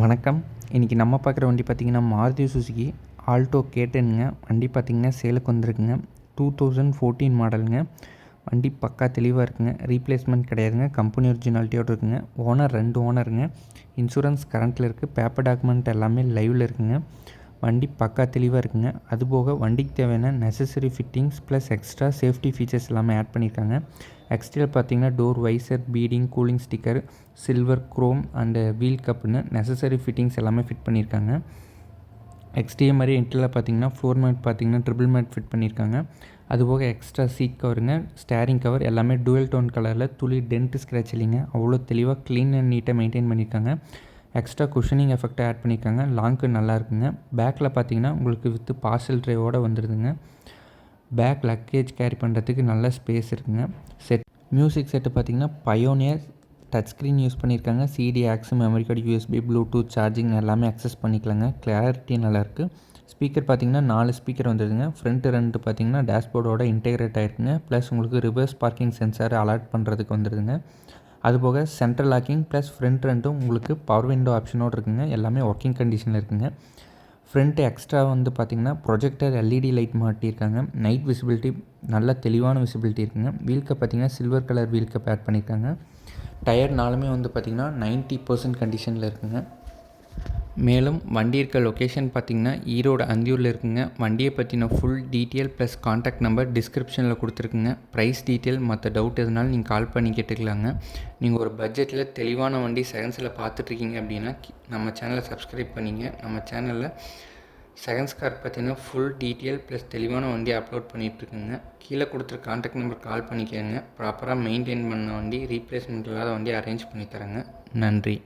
வணக்கம். இன்றைக்கி நம்ம பார்க்குற வண்டி பார்த்திங்கன்னா மாருதி சுசுகி ஆல்டோ கேட்டனுங்க. வண்டி பார்த்திங்கன்னா சேலுக்கு வந்திருக்குங்க. டூ தௌசண்ட் ஃபோர்டீன் மாடலுங்க. வண்டி பக்கா தெளிவாக இருக்குங்க. ரீப்ளேஸ்மெண்ட் கிடையாதுங்க. கம்பெனி ஒரிஜினாலிட்டியோடு இருக்குங்க. ஓனர் ரெண்டு ஓனருங்க. இன்சூரன்ஸ் கரண்ட்டில் இருக்குது பேப்பர் டாக்குமெண்ட் எல்லாமே லைவில் இருக்குங்க. வண்டி பக்கா தெளிவாக இருக்குங்க. அதுபோக வண்டிக்கு தேவையான necessary fittings plus extra safety features எல்லாமே ஆட் பண்ணியிருக்காங்க எக்ஸ்டீரியர் பார்த்தீங்கன்னா door visor beading cooling sticker silver chrome and wheel கப்புன்னு நெசசரி ஃபிட்டிங்ஸ் எல்லாமே ஃபிட் பண்ணியிருக்காங்க எக்ஸ்டீரியர் மாதிரி இன்டரில் பார்த்தீங்கன்னா ஃப்ளோர் மேட் பார்த்தீங்கன்னா ட்ரிபிள் மேட் ஃபிட் பண்ணியிருக்காங்க அதுபோக எக்ஸ்ட்ரா சீட் கவருங்க ஸ்டேரிங் கவர் எல்லாமே டூயல் டோன் கலரில் துளி டென்ட் ஸ்க்ராச் இல்லைங்க. அவ்வளோ தெளிவாக க்ளீன் அண்ட் நீட்டாக மெயின்டைன் பண்ணியிருக்காங்க எக்ஸ்ட்ரா குஷனிங் எஃபெக்டை ஆட் பண்ணியிருக்காங்க லாங்க்கு நல்லா இருக்குங்க. பேக்கில் பார்த்தீங்கன்னா உங்களுக்கு வித்து பார்சல் ட்ரைவோடு வந்துடுதுங்க பேக் லக்கேஜ் கேரி பண்ணுறதுக்கு நல்ல ஸ்பேஸ் இருக்குங்க. செட் மியூசிக் செட்டு பார்த்தீங்கன்னா பயோனியர் டச் ஸ்க்ரீன் யூஸ் பண்ணியிருக்காங்க CD aux memory card USB Bluetooth charging எல்லாமே அக்சஸ் பண்ணிக்கலாங்க. கிளாரிட்டி நல்லாயிருக்கு ஸ்பீக்கர் பார்த்தீங்கன்னா நாலு ஸ்பீக்கர் வந்துடுதுங்க ஃப்ரண்ட்டு ரெண்டு பார்த்தீங்கன்னா டேஷ்போர்டோட இன்டெகிரேட் ஆகிருக்குங்க ப்ளஸ் உங்களுக்கு ரிவர்ஸ் பார்க்கிங் சென்சார் அலர்ட் பண்ணுறதுக்கு வந்துடுதுங்க அதுபோக சென்ட்ரல் லாக்கிங் ப்ளஸ் ஃப்ரண்ட் ரெண்டும் உங்களுக்கு பவர் விண்டோ ஆப்ஷனோடு இருக்குங்க. எல்லாமே ஒர்க்கிங் கண்டிஷனில் இருக்குங்க. ஃப்ரண்ட்டு எக்ஸ்ட்ரா வந்து பார்த்திங்கன்னா ப்ரொஜெக்டர் எல்இடி லைட் மாட்டியிருக்காங்க. நைட் விசிபிலிட்டி நல்ல தெளிவான விசிபிலிட்டி இருக்குங்க. வீல்க்கை பார்த்திங்கன்னா சில்வர் கலர் வீல்க்கை பேட் பண்ணியிருக்காங்க. டயர் நாலுமே வந்து பார்த்திங்கன்னா நைன்ட்டி பர்சன்ட் கண்டிஷனில் இருக்குங்க. மேலும் வண்டி இருக்க லொக்கேஷன் பார்த்திங்கன்னா ஈரோடு அந்தியூரில் இருக்குங்க. வண்டியை பற்றின full detail plus contact number டிஸ்கிரிப்ஷனில் கொடுத்துருக்குங்க. ப்ரைஸ் டீட்டெயில் மற்ற டவுட் எதுனாலும் நீங்கள் கால் பண்ணி கேட்டுக்கலாங்க. நீங்கள் ஒரு பட்ஜெட்டில் தெளிவான வண்டி செகண்ட்ஸில் பார்த்துட்ருக்கீங்க அப்படின்னா நம்ம சேனலை சப்ஸ்கிரைப் பண்ணிங்க. நம்ம சேனலில் செகண்ட்ஸ் கார் பார்த்தீங்கன்னா ஃபுல் டீட்டெயில் ப்ளஸ் தெளிவான வண்டி அப்லோட் பண்ணிகிட்ருக்குங்க கீழே கொடுத்துரு காண்டாக்ட் நம்பர் கால் பண்ணிக்கோங்க. ப்ராப்பராக மெயின்டைன் பண்ண வண்டி ரீப்ளேஸ்மெண்ட் இல்லாத வண்டி அரேஞ்ச் பண்ணி தரேங்க நன்றி.